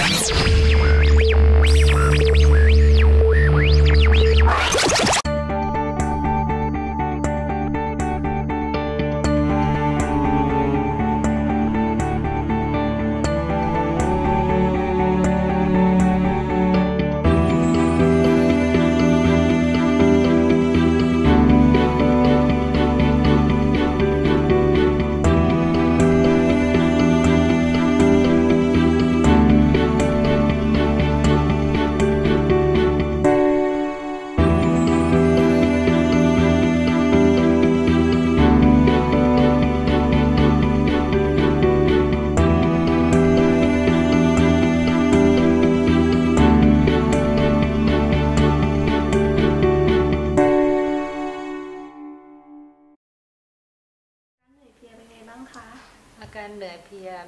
Yeah.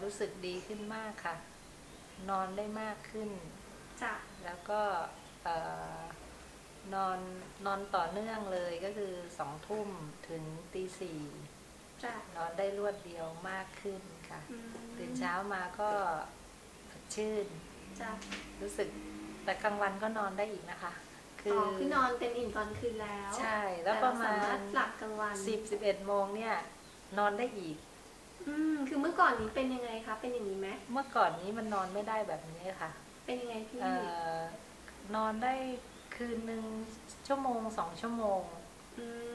รู้สึกดีขึ้นมากค่ะ นอนได้มากขึ้น จ้ะ แล้วก็เอ่อนอนนอนต่อเนื่องเลยก็คือสองทุ่มถึงตีสี่จ้ะ นอนได้รวดเดียวมากขึ้นค่ะ อืมตื่นเช้ามาก็สดชื่น จ้ะ รู้สึกแต่กลางวันก็นอนได้อีกนะคะ คือ๋ออคือนอนเต็มอิ่มตอนคืนแล้วใช่แล้วประมาต่เสณถหลับกลางวันสิบสิบเอ็ดโมงเนี่ย นอนได้อีก อืมคือเมื่อก่อนนี้เป็นยังไงคะ เป็นอย่างนี้ไหมเมื่อก่อนนี้มันนอนไม่ได้แบบนี้ค่ะ เป็นยังไงพี่เอ่อนอนได้คืนหนึ่งชั่วโมงสองชั่วโมง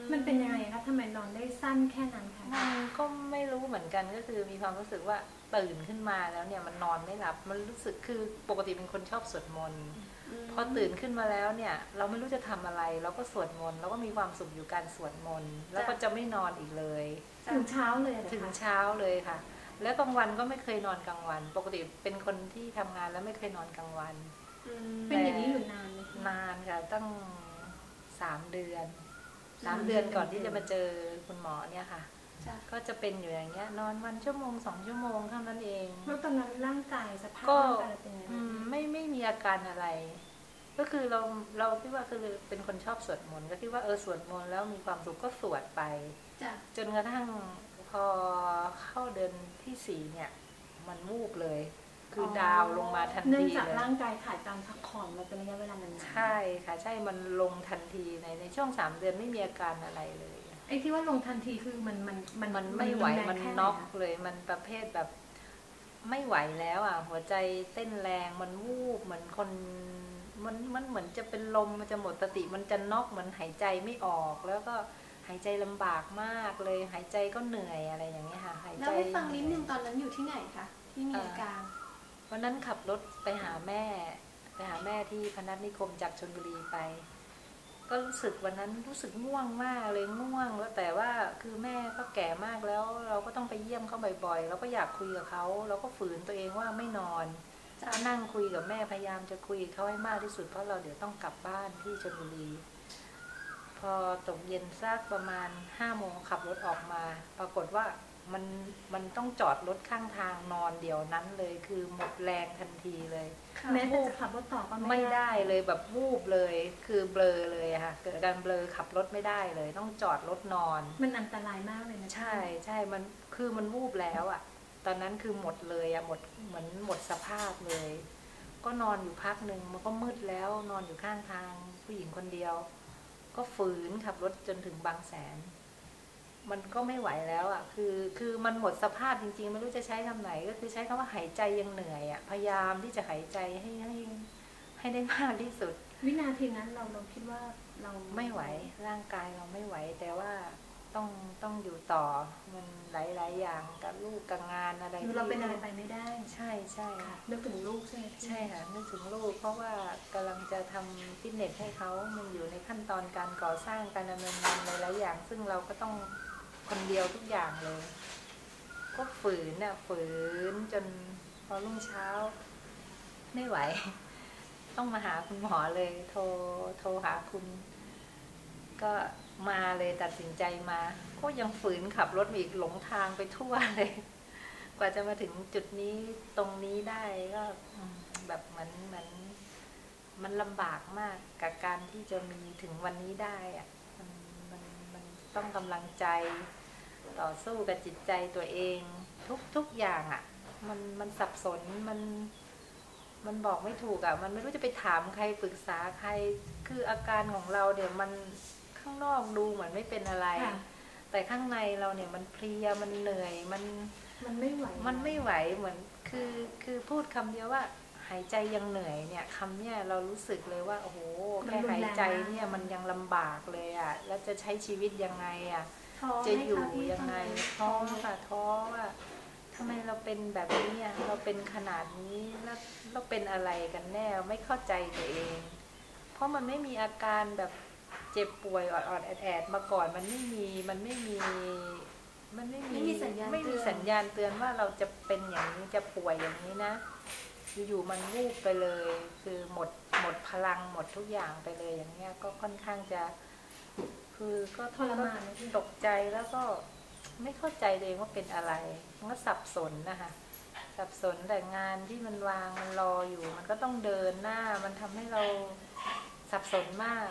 มมันเป็นยังไงคะทำไมนอนได้สั้นแค่นั้นคะมันก็ไม่รู้เหมือนกันก็คือมีความรู้สึกว่าตื่นขึ้นมาแล้วเนี่ยมันนอนไม่หลับ มันรู้สึกคือปกติเป็นคนชอบสวดมนต์ม พอตื่นขึ้นมาแล้วเนี่ย เราไม่รู้จะทำอะไร เราก็สวดมนต์เราก็มีความสุขอยู่การสวดมนต์แล้วก็จะไม่นอนอีกเลยจ้ะถึงเช้าเลยเหรอถึงคะเช้าเลยค่ะ แล้วกลางวันก็ไม่เคยนอนกลางวัน ปกติเป็นคนที่ทำงานแล้วไม่เคยนอนกลางวันอืมเป็นอย่างนี้อยู่นานไหมคะนานค่ะตั้งสามเดือนสามอืมเดือนก่อนที่จะมาเจอคุณหมอเนี่ยค่ะจ้ะ ก็จะเป็นอยู่อย่างเงี้ย นอนวันชั่วโมงสองชั่วโมงเท่านั้นเองแล้วตอนนั้นร่างกายสภาพก็ร่างกายเราเป็นยังไงอืบ้างมไม่ไม่มีอาการอะไร ก็คือเราเราคิดว่าคือเป็นคนชอบสวดมนต์ก็คิดว่าเออสวดมนต์แล้วมีความสุขก็สวดไปจ้ะจนกระทั่งพอเข้าเดือนที่สี่เนี่ย มันวูบเลย คืออดาวลงมาทันเนื่องทีจากเลยร่างกายขาดการพักผ่อนมาเป็นระยะเวลานานๆใช่ค่ะใช่มันลงทันทีในในช่วงสามเดือนไม่มีอาการอะไรเลย ไอ้ที่ว่าลงทันทีคือมันมันมันไม่ไหวรุแรงมันแค่ไน็อกเลยมันประเภทแบบไม่ไหวแล้วอะ หัวใจเต้นแรงมันวูบเหมือนคนมันมันเหมือนจะเป็นลมมันจะหมดสติมันจะน็อกเหมือนหายใจไม่ออกแล้วก็หายใจลำบากมากเลย หายใจก็เหนื่อยอะไรอย่างเงี้ยค่ะหายแล้ใจวให้ฟังนิดนึงตอนนั้นอยู่ที่ไหนคะที่มีอาการวันนั้นขับรถไปหาแม่ ไปหาแม่ที่พนัสนิคมจากชนบุรีไป ก็รู้สึกวันนั้นรู้สึกง่วงมากเลยง่วงแล้วแต่ว่าคือแม่ก็แก่มากแล้ว เราก็ต้องไปเยี่ยมเขาบ่อยๆเราก็อยากคุยกับเขาเราก็ฝืนตัวเองว่าไม่นอนจ้ะก็นั่งคุยกับแม่พยายามจะคุยกับเขาให้มากที่สุดเพราะเราเดี๋ยวต้องกลับบ้านที่ชลบุรี พอตกเย็นสักประมาณห้าโมงขับรถออกมา ปรากฏว่า มันมันต้องจอดรถข้างทางนอนเดี๋ยวนั้นเลย คือหมดแรงทันทีเลยค่ะแม้แต่จะขับรถต่อก็ไม่ไม่ได้เลยแบบวูบเลย คือเบลอเลยอะค่ะ เกิดอาการเบลอขับรถไม่ได้เลย ต้องจอดรถนอน มันอันตรายมากเลยนะใช่ใช่มันคือมันวูบแล้วอะตอนนั้นคือหมดเลยอะหมดเหมือนหมดสภาพเลย ก็นอนอยู่พักหนึ่งมันก็มืดแล้ว นอนอยู่ข้างทางผู้หญิงคนเดียว ก็ฝืนขับรถจนถึงบางแสน มันก็ไม่ไหวแล้วอะคือคือมันหมดสภาพจริง ๆ ไม่รู้จะใช้คำไหน ก็คือใช้คำว่าหายใจยังเหนื่อยอะพยายามที่จะหายใจให้ให้ให้ได้มากที่สุด วินาทีนั้นเราเราคิดว่าเราไม่ไหวร่างกายเราไม่ไหว แต่ว่าต้องต้องอยู่ต่อมันหลาย ๆ อย่างกับลูกกับงานอะไรคือเราเป็นอะไรไปไม่ได้ ใช่ใช่ค่ะนึกถึงลูกใช่ไหมพี่ใช่ค่ะนึกถึงลูก เพราะว่ากำลังจะทำฟิตเนสให้เขามันอยู่ในขั้นตอนการก่อสร้างการดำเนินงานหลายๆอย่าง ซึ่งเราก็ต้อง คนเดียวทุกอย่างเลย ก็ฝืนน่ะฝืนจนพอรุ่งเช้า ไม่ไหว ต้องมาหาคุณหมอเลย โทรโทรหาคุณ ก็มาเลยตัดสินใจมา ก็ยังฝืนขับรถมาอีกหลงทางไปทั่วเลย กว่าจะมาถึงจุดนี้ตรงนี้ได้ก็แบบเหมือนเหมือนมันลำบากมากกับการที่จะมีถึงวันนี้ได้อะ ต้องกำลังใจ ต่อสู้กับจิตใจตัวเองทุกทุกอย่างอะ่ะ มันมันสับสนมันมันบอกไม่ถูกอะ่ะ มันไม่รู้จะไปถามใครปรึกษาใครคืออาการของเราเนี่ยมันข้างนอกดูเหมือนไม่เป็นอะไรค่ะแต่ข้างในเราเนี่ยมันเพลียมันเหนื่อยมันมันไม่ไหวมันไม่ไหวเหมือนคือคือพูดคำเดียวว่า หายใจยังเหนื่อยเนี่ยคำเนี่ยเรารู้สึกเลยว่าโอ้โหแค่หายใจเนี่ยมันยังลำบากเลยอะ่ะแล้วจะใช้ชีวิตยังไงอะท้อจะไหมอยู่คะพี่ยังไงตอนท้อนั้นค่ะท้อว่าทำไมเราเป็นแบบนี้อะเราเป็นขนาดนี้แล้วเราเป็นอะไรกันแน่ไม่เข้าใจตัวเอง เพราะมันไม่มีอาการแบบเจ็บป่วยออดๆแอดๆมาก่อนมันไม่มีมันไม่มีมันไม่มีไม่มีสัญญาณไม่มีเตือนสัญญาณเตือนว่าเราจะเป็นอย่างนี้จะป่วยอย่างนี้นะ อยู่ๆมันวูบไปเลย คือหมดหมดพลังหมดทุกอย่างไปเลยอย่างเงี้ย ก็ค่อนข้างจะ คือก็ทรมานตกใจแล้วก็ไม่เข้าใจเองว่าเป็นอะไร มันก็สับสนนะคะสับสนแต่งานที่มันวางมันรออยู่ มันก็ต้องเดินหน้า มันทำให้เราสับสนมาก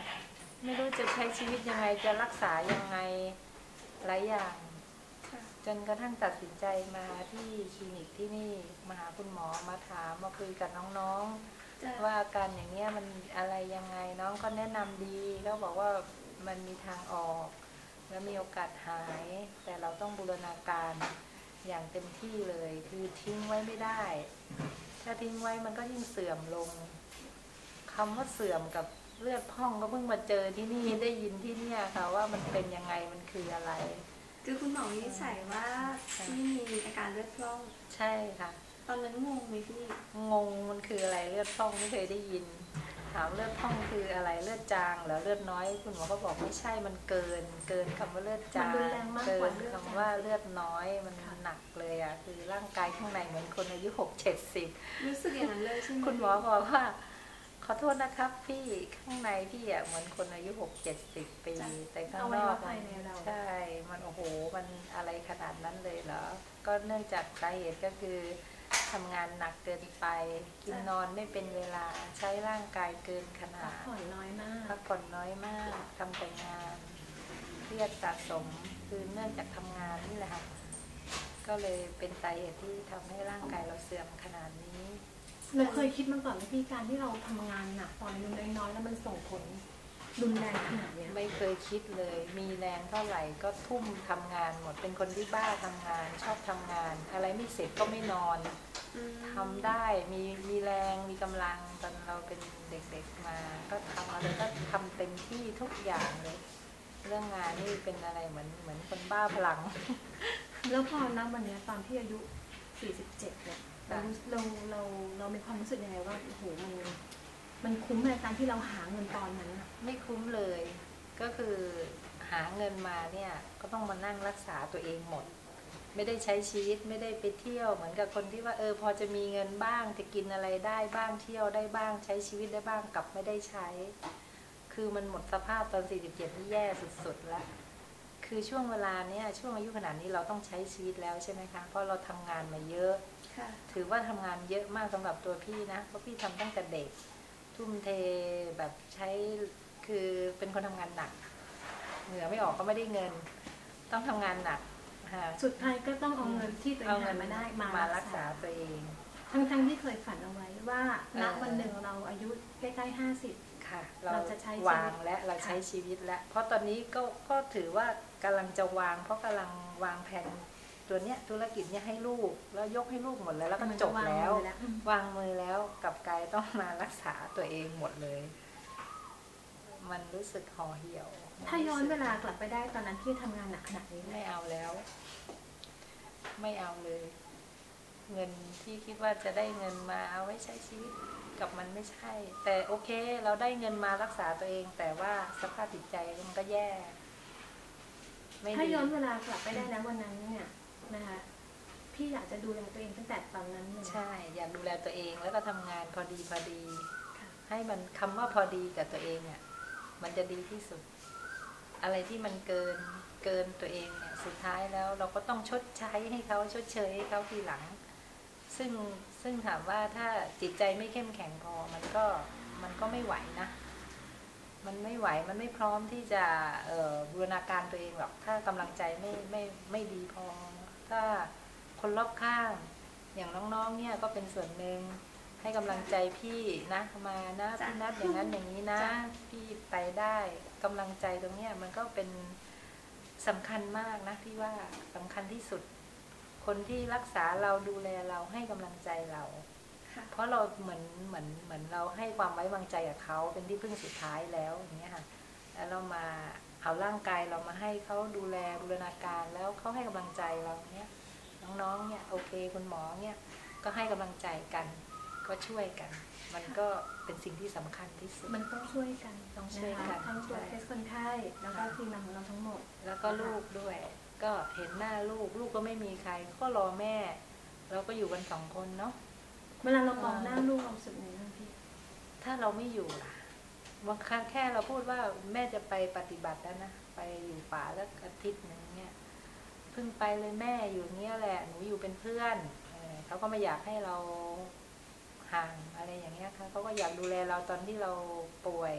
ไม่รู้จะใช้ชีวิตยังไงจะรักษายังไงหลายอย่าง จนกระทั่งตัดสินใจมาที่คลินิกที่นี่มาหาคุณหมอมาถามมาคุยกับน้องๆจะว่าอาการอย่างเงี้ยมันอะไรยังไงน้องก็แนะนำดีเขาบอกว่ามันมีทางออก แล้วมีโอกาสหาย แต่เราต้องบูรณาการอย่างเต็มที่เลย คือทิ้งไว้ไม่ได้ ถ้าทิ้งไว้มันก็ยิ่งเสื่อมลงคำว่าเสื่อมกับเลือดพองก็เพิ่งมาเจอที่นี่ได้ยินที่เนี่ยค่ะว่ามันเป็นยังไงมันคืออะไร คือคุณหมอวินิจฉัยว่าค่ะที่มีอาการเลือดพร่อง ใช่ค่ะ ตอนนั้นงงไหมพี่ งงมันคืออะไรเลือดพร่องไม่เคยได้ยิน ถามเลือดพร่องคืออะไรเลือดจางเหรอเลือดน้อย คุณหมอก็บอกไม่ใช่มันเกิน เกินคำว่าเลือดจางมันรุนแรงมากเกิกว่านเลือดคำจางว่าเลือดน้อยมันค่ะหนักเลยอะคือร่างกายข้างในเหมือนคนอายุหกเจ็ดสิบรู้สึกอย่างนั้นเลยใช่ไหมคุณหมอบอกว่า ขอโทษนะครับ พี่ข้างในพี่อะเหมือนคนอายุหกเจ็ดสิบปี แต่ข้างนอกอวัยวะภายในเราใช่ มันโอ้โหมันอะไรขนาดนั้นเลยเหรอ ก็เนื่องจากสาเหตุก็คือทำงานหนักเกินไป กินนอนไม่เป็นเวลาใช้ร่างกายเกินขนาพักดผ่อนน้อยมากพักผ่อนน้อยมากทำแต่งานเครียดสะสมคือเนื่องจากทำงานนี่แหละค่ะก็เลยเป็นสาเหตุที่ทำให้ร่างกายเราเสื่อมขนาดนี้ เราเคยคิดมาก่อนไหมพี่การที่เราทำงานหนักตอนอายุน้อยๆแล้วมันส่งผลรุนแรงขนาดเนี้ยไม่เคยคิดเลย มีแรงเท่าไหร่ก็ทุ่มทำงานหมดเป็นคนที่บ้าทำงาน ชอบทำงาน อะไรไม่เสร็จก็ไม่นอนอืมทำได้มีมีแรงมีกำลังตอนเราเป็นเด็กๆมา ก็ทำอะไรก็ทำเต็มที่ทุกอย่างเลย เรื่องงานนี่เป็นอะไรเหมือนเหมือนคนบ้าพลัง แล้วพอนับวันเนี้ยตอนที่อายุ 47เนี่ยเรารู้เราเราเรามีความรู้สึกยังไงว่าโอ้โหมันมันคุ้มในการที่เราหาเงินตอนนั้นอะไม่คุ้มเลย ก็คือหาเงินมาเนี่ยก็ต้องมานั่งรักษาตัวเองหมด ไม่ได้ใช้ชีวิตไม่ได้ไปเที่ยวเหมือนกับคนที่ว่าเออพอจะมีเงินบ้างจะกินอะไรได้บ้างเที่ยวได้บ้างใช้ชีวิตได้บ้างกลับไม่ได้ใช้ คือมันหมดสภาพตอน 47ที่แย่สุดๆแล้ว คือช่วงเวลาเนี้ยช่วงอายุขนาดนี้เราต้องใช้ชีวิตแล้วใช่ไหมคะ เพราะเราทำงานมาเยอะค่ะถือว่าทำงานเยอะมากสำหรับตัวพี่นะ เพราะพี่ทำตั้งแต่เด็ก ทุ่มเทแบบใช้คือเป็นคนทำงานหนัก เหงื่อไม่ออกก็ไม่ได้เงิน ต้องทำงานหนักค่ะสุดท้ายก็ต้องเอาเงินที่ตัวเอเอางเงิหานมาได้มามารัรักกษาษาตัวเอง ทั้งทั้งๆที่เคยฝันเอาไว้ว่าณเออวันหนึ่งเราอายุใกล้ๆห้าสิบค่ะ เราเราจะใช้ชีวิตวางและเราใช้ชีวิตแล้ว เพราะตอนนี้ก็ก็ถือว่า กำลังจะวาง เพราะกำลังวางแผนตัวเนี้ยธุรกิจเนี้ยให้ลูก แล้วยกให้ลูกหมดแล้ว แล้วก็จบแล้ว วางมือแล้วกลับกลายต้องมารักษาตัวเองหมดเลย มันรู้สึกห่อเหี่ยว ถ้าย้อนเวลากลับไปได้ตอนนั้นที่ทำงานหนักขนาดนี้ไม่เอาแล้ว ไม่เอาเลย เงินที่คิดว่าจะได้เงินมาเอาไว้ใช้ชีวิตกับมันไม่ใช่ แต่โอเค เราได้เงินมารักษาตัวเอง แต่ว่าสภาพจิตใจมันก็แย่ไม่ ถ้าดีย้อนเวลากลับไปได้นะวันนั้นเนี่ยนะคะพี่อยากจะดูแลตัวเองตั้งแต่ตอนนั้นเลยใช่ อยากดูแลตัวเองแล้วก็ทำงานพอดีพอดีค่ะให้มันคำว่าพอดีกับตัวเองเนี่ยมันจะดีที่สุด อะไรที่มันเกินเกินตัวเองเนี่ยสุดท้ายแล้วเราก็ต้องชดใช้ให้เขาชดเชยให้เขาทีหลัง ซึ่งซึ่งถามว่าถ้าจิตใจไม่เข้มแข็งพอมันก็มันก็ไม่ไหวนะ มันไม่ไหวมันไม่พร้อมที่จะเอ่อบูรณาการตัวเองหรอกถ้ากำลังใจไม่ไม่ไม่ดีพอ ถ้าคนรอบข้างอย่างน้องๆเนี่ยก็เป็นส่วนหนึ่งให้ให้กำลังใจพี่นะมานะจ้ะพี่นัดอย่างนั้นอย่างนี้นะจ้ะพี่ไปได้กำลังใจตรงเนี้ยมันก็เป็นสำคัญมากนะพี่ว่าสำคัญที่สุด คนที่รักษาเราดูแลเราให้กำลังใจเราค่ะ เพราะเราเหมือนเหมือนเหมือนเราให้ความไว้วางใจกับเขาเป็นที่พึ่งสุดท้ายแล้วอย่างเงี้ยค่ะแล้วเรามาเอาร่างกายเรามาให้เขาดูแลบูรณาการแล้วเขาให้กำลังใจเราเนี้ยน้องๆเนี่ยโอเคคุณหมอเนี่ยก็ให้กำลังใจกัน ก็ช่วยกัน มันก็เป็นสิ่งที่สำคัญที่สุดมันต้องช่วยกันต้องช่วยกันะคะทั้งตัวใช่เคสคนไข้แล้วก็ทีมงานของเราทั้งหมด แล้วก็ลูกด้วย ก็เห็นหน้าลูกลูกก็ไม่มีใคร ก็รอแม่ เราก็อยู่กันสองคนเนาะ เวลาเรามองหน้าลูกเราสึกไงบ้างพี่ถ้าเราไม่อยู่ล่ะบางครั้งแค่เราพูดว่าแม่จะไปปฏิบัติแล้วนะไปอยู่ป่าแล้วอาทิตย์หนึ่งเนี่ยเพิ่งไปเลยแม่อยู่เนี้ยแหละหนูอยู่เป็นเพื่อนเขาก็ไม่อยากให้เราห่างอะไรอย่างเงี้ยค่ะเขาก็อยากดูแลเราตอนที่เราป่วย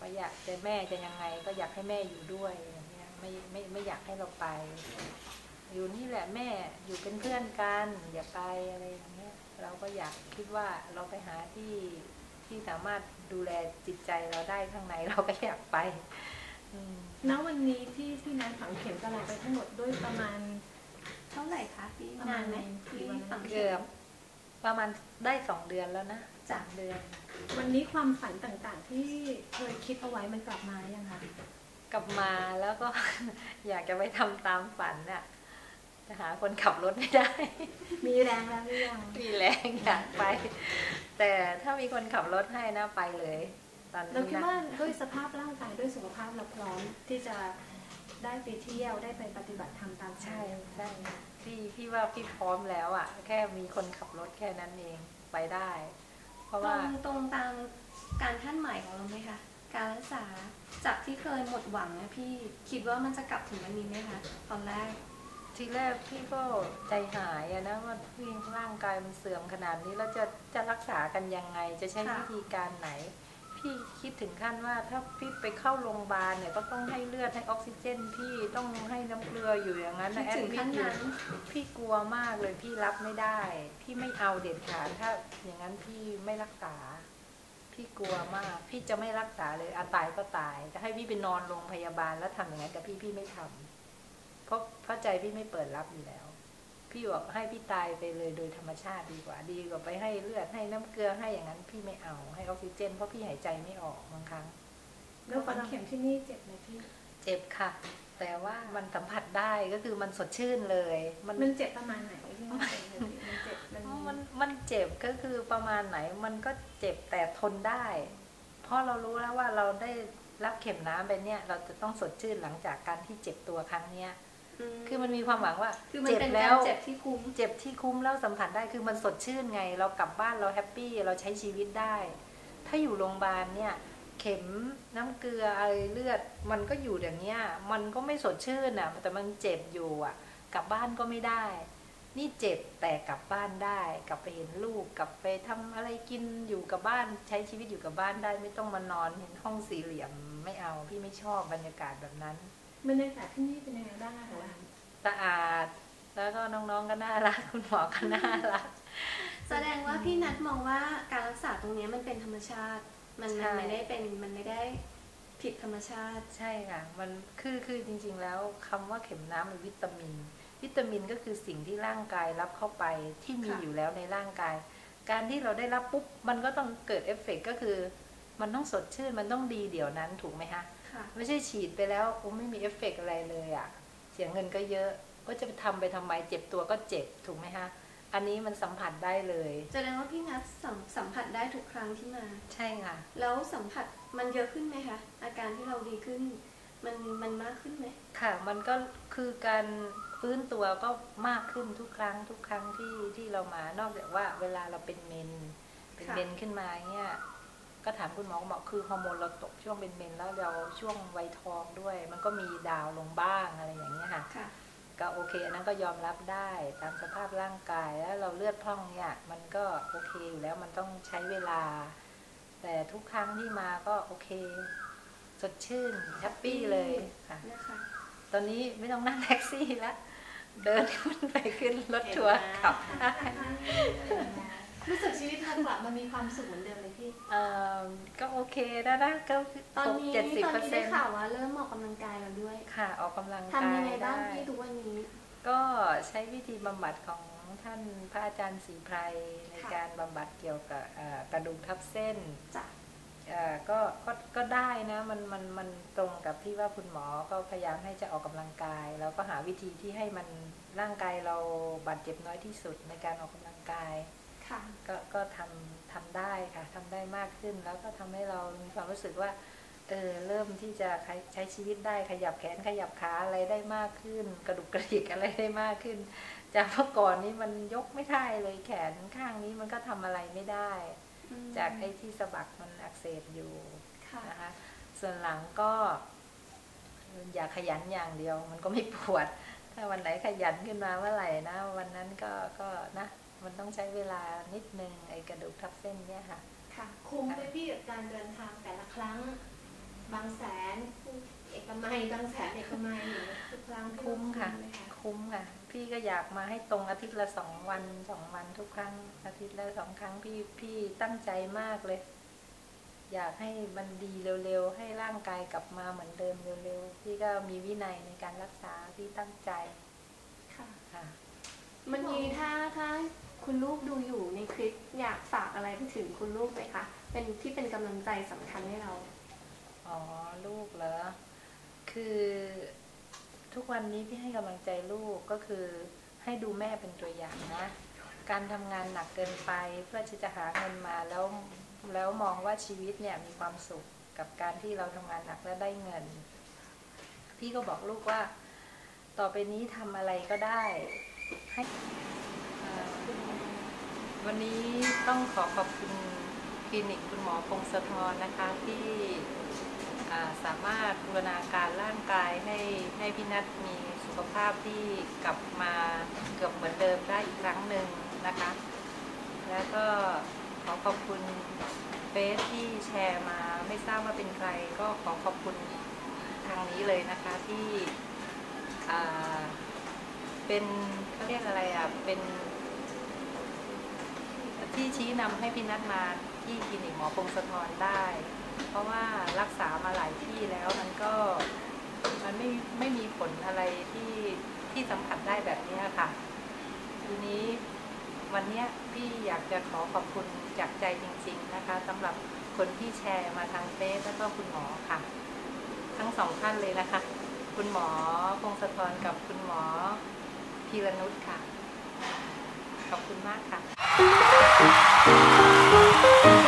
ก็อยากจะแม่จะยังไง ก็อยากให้แม่อยู่ด้วยอย่างเงี้ยไม่ไม่ไม่อยากให้เราไป อยู่นี่แหละแม่อยู่เป็นเพื่อนกันอย่าไปอะไรอย่างเงี้ย เราก็อยากคิดว่าเราไปหาที่ที่สามารถดูแลจิตใจเราได้ข้างในเราก็อยากไปอืมณวันนี้ที่ที่นัดฝังเข็มตลอดไปทั้งหมดด้วยประมาณ เท่าไหร่คะพี่ประมาณนานไหมกี่ที่วันฝังเกือบประมาณได้สองเดือนแล้วนะจ้ะสามเดือน วันนี้ความฝันต่างๆ ที่เคยคิดเอาไว้มันกลับมายังคะกลับมาแล้วก็อยากจะไปทำตามฝันน่ะจะ หาคนขับรถไม่ได้ มีแรงแล้วหรือยังมีแรงอยากไป แต่ถ้ามีคนขับรถให้นะไปเลยตอนเรานี้คิดนะว่าด้วยสภาพร่างกายด้วยสุขภาพเราพร้อมที่จะได้ไปเที่ยวได้ไปปฏิบัติธรรมตามใช่ใจใช่พี่พี่ว่าพี่พร้อมแล้วอะ แค่มีคนขับรถแค่นั้นเองไปได้ เพราะตรว่างตรงตามการท่านหมายของเราไหมคะการรักษาจากที่เคยหมดหวังนะพี่คิดว่ามันจะกลับถึงวันนี้ไหมคะตอนแรก ทีแรกพี่ก็ใจหายอะนะว่าพี่ร่างกายมันเสื่อมขนาดนี้แล้วจะจะรักษากันยังไง จะใช้ค่ะวิธีการไหน พี่คิดถึงขั้นว่าถ้าพี่ไปเข้าโรงพยาบาลเนี่ยก็ต้องให้เลือดให้ออกซิเจน พี่ต้องให้น้ำเกลืออยู่อย่างนั้นคิดนะแอถึดงมิขั้ดนอยู่นั้นพี่กลัวมากเลยพี่รับไม่ได้ พี่ไม่เอาเด็ดขาดถ้าอย่างนั้นพี่ไม่รักษา พี่กลัวมาก พี่จะไม่รักษาเลยอาตายก็ตายจะให้พี่ไปนอนโรงพยาบาลแล้วทำอย่างนั้นกับพี่พี่ไม่ทำเพ ราะเพราะใจพี่ไม่เปิดรับอยู่แล้ว พี่บอกให้พี่ตายไปเลยโดยธรรมชาติดีกว่าดีกว่าไปให้เลือดให้น้ำเกลือให้อย่างนั้นพี่ไม่เอาให้ออกซิเจน เพราะพี่หายใจไม่ออกบางครั้งแล้วฝังเข็มที่นี่เจ็บไหมพี่ เจ็บค่ะ แต่ว่ามันสัมผัสได้ก็คือมันสดชื่นเลย มันมันเจ็บประมาณไหนที่มันเจ็บเลยพี่มันเจ็บมันมันมันเจ็บก็คือประมาณไหนมันก็เจ็บแต่ทนได้ เพราะเรารู้แล้วว่าเราได้รับเข็มน้ำไปเนี่ย เราจะต้องสดชื่นหลังจากการที่เจ็บตัวครั้งเนี้ย คือมันมีความหวังว่าคือมันเจ็บเป็นแล้การวเจ็บที่คุ้ม เจ็บที่คุ้มแล้วสัมผัสได้คือมันสดชื่นไง เรากลับบ้านเราแฮปปี้เราใช้ชีวิตได้ ถ้าอยู่โรงพยาบาลเนี่ย เข็มน้ำเกลืออะไรเลือด มันก็อยู่อย่างเนี้ย มันก็ไม่สดชื่นอะ แต่มันเจ็บอยู่อะ กลับบ้านก็ไม่ได้ นี่เจ็บแต่กลับบ้านได้ กลับไปเห็นลูก กลับไปทำอะไรกินอยู่กับบ้านใช้ชีวิตอยู่กับบ้านได้ ไม่ต้องมานอนเห็นห้องสี่เหลี่ยมไม่เอาพี่ไม่ชอบบรรยากาศแบบนั้น บรรยากาศที่นี่เป็นยังไงบ้างอะคะสะอาด แล้วก็น้องๆก็น่ารักคุณหมอก็น่ารัก แสดงว่าพี่นัทมองว่าการรักษาตรงนี้มันเป็นธรรมชาติ มันใช่ มันไม่ได้เป็นมันไม่ได้ผิดธรรมชาติ ใช่ค่ะ มันคือคือจริง ๆ แล้วคำว่าเข็มน้ำมันวิตามิน วิตามินก็คือสิ่งที่ร่างกายรับเข้าไปที่มีค่ะ อยู่แล้วในร่างกาย การที่เราได้รับปุ๊บมันก็ต้องเกิดเอฟเฟกต์ก็คือ มันต้องสดชื่นมันต้องดีเดี๋ยวนั้นถูกไหมคะค่ะไม่ใช่ฉีดไปแล้วโอ้ไม่มีเอฟเฟกต์อะไรเลยอะ่ะ เสียเงินก็เยอะก็จะไปทำไปทำไมเจ็บตัวก็เจ็บถูกไหมคะอันนี้มันสัมผัสได้เลยแสดงว่าพี่นัทสัมสัมผัสได้ทุกครั้งที่มา ใช่ค่ะ แล้วสัมผัสมันเยอะขึ้นไหมคะอาการที่เราดีขึ้น มันมันมากขึ้นไหมค่ะ มันก็คือการฟื้นตัวก็มากขึ้นทุกครั้งทุกครั้งที่ที่เรามานอกจากว่าเวลาเราเป็นเมน เป็นค่ะเมนขึ้นมาเนี่ย ก็ถามคุณหมอคุณหมอคือฮอร์โมนเราตกช่วงเป็นเมนแล้วเราช่วงวัยทองด้วย มันก็มีดาวลงบ้างอะไรอย่างเงี้ยค่ะค่ะก็โอเคอันนั้นก็ยอมรับได้ตามสภาพร่างกายแล้วเราเลือดพร่องเนี่ยมันก็โอเคอยู่แล้วมันต้องใช้เวลา แต่ทุกครั้งที่มาก็โอเค สดชื่นแฮปปี้เลยค่ะนะคะตอนนี้ไม่ต้องนั่งแท็กซี่แล้วเดินขึ้นไปขึ้นรถทัวร์ขับได้ รู้สึกชีวิตกลับมามีความสุขเหมือนเดิมเลยพี่ เอ่อก็โอเคนะนะก็ตอนนี้เจ็ดสิบตอนเปอร์นี้เซ็ได้นต์ข่าวว่าเริ่มออกกำลังกายแล้วด้วย ค่ะ ออกกำลังทำกายยังไงบ้างได้พี่ทุกวันนี้ ก็ใช้วิธีบำบัดของท่านพระอาจารย์ศรีไพรในค่ะการบำบัดเกี่ยวกับเอ่อกระดูกทับเส้นจ้ะเอ่อก็ก็ก็ได้นะมันมันมันตรงกับที่ว่าคุณหมอก็พยายามให้จะออกกำลังกาย แล้วก็หาวิธีที่ให้มันร่างกายเราบาดเจ็บน้อยที่สุดในการออกกำลังกายค่ะ ก็ก็ทำทำได้ค่ะทำได้มากขึ้น แล้วก็ทำให้เรามีความรู้สึกว่าเออเริ่มที่จะใช้ใช้ชีวิตได้ขยับแขนขยับขาอะไรได้มากขึ้น กระดูกกระดิกอะไรได้มากขึ้น จากเมื่อก่อนนี้มันยกไม่ได้เลยแขนข้างนี้มันก็ทำอะไรไม่ได้อืมจากไอ้ที่สะบักมันอักเสบอยู่ค่ะนะคะส่วนหลังก็ อย่าขยันอย่างเดียว มันก็ไม่ปวด ถ้าวันไหนขยันขึ้นมาเมื่อไหร่นะ วันนั้นก็ก็นะ มันต้องใช้เวลานิดนึงไอ้กระดูกทับเส้นเนี่ยค่ะ ค่ะ คุ้มไหมพี่กับการเดินทางแต่ละครั้ง บางแสนเอกมัยบางแสนเอกมัยหรือทุกครั้งที่คุ้มค่ะไหมคะคุ้มค่ะ พี่ก็อยากมาให้ตรงอาทิตย์ละสองวันสองวันทุกครั้ง อาทิตย์ละสองครั้งพี่พี่ตั้งใจมากเลย อยากให้มันดีเร็วๆให้ร่างกายกลับมาเหมือนเดิมเร็วๆพี่ก็มีวินัยในการรักษาพี่ตั้งใจค่ะค่ะวันนี้ถ้าถ้า คุณลูกดูอยู่ในคลิปอยากฝากอะไรไปถึงคุณลูกไหมคะ เป็นที่เป็นกำลังใจสำคัญให้เรา อ๋อ ลูกเหรอ คือทุกวันนี้พี่ให้กำลังใจลูกก็คือให้ดูแม่เป็นตัวอย่างนะ การทำงานหนักเกินไปเพื่อที่จะหาเงินมาแล้วแล้วมองว่าชีวิตเนี่ยมีความสุขกับการที่เราทำงานหนักและได้เงิน พี่ก็บอกลูกว่า ต่อไปนี้ทำอะไรก็ได้ให้ วันนี้ต้องขอขอบคุณคลินิกคุณหมอพงศธรนะคะที่อ่สามารถบูรณาการร่างกายให้ให้พี่นัทมีสุขภาพที่กลับมาเกือบเหมือนเดิมได้อีกครั้งหนึ่งนะคะ แล้วก็ขอขอบคุณเฟซที่แชร์มาไม่ทราบว่าเป็นใคร ก็ขอขอบคุณทางนี้เลยนะคะที่เป็นเขาเรียกอะไรอะเป็น ที่ชี้นำให้พี่นัทมาที่คลินิกหมอพงศธรได้ เพราะว่ารักษามาหลายที่แล้วมันก็มันไม่ไม่มีผลอะไรที่ที่สัมผัสได้แบบนี้ค่ะ ทีนี้วันนี้พี่อยากจะขอขอบคุณจากใจจริง ๆนะคะสำหรับคนที่แชร์มาทางเฟซแล้วก็คุณหมอค่ะ ทั้งสองท่านเลยนะคะ คุณหมอพงศธรกับคุณหมอพีรนุชค่ะ ขอบคุณมากค่ะ Música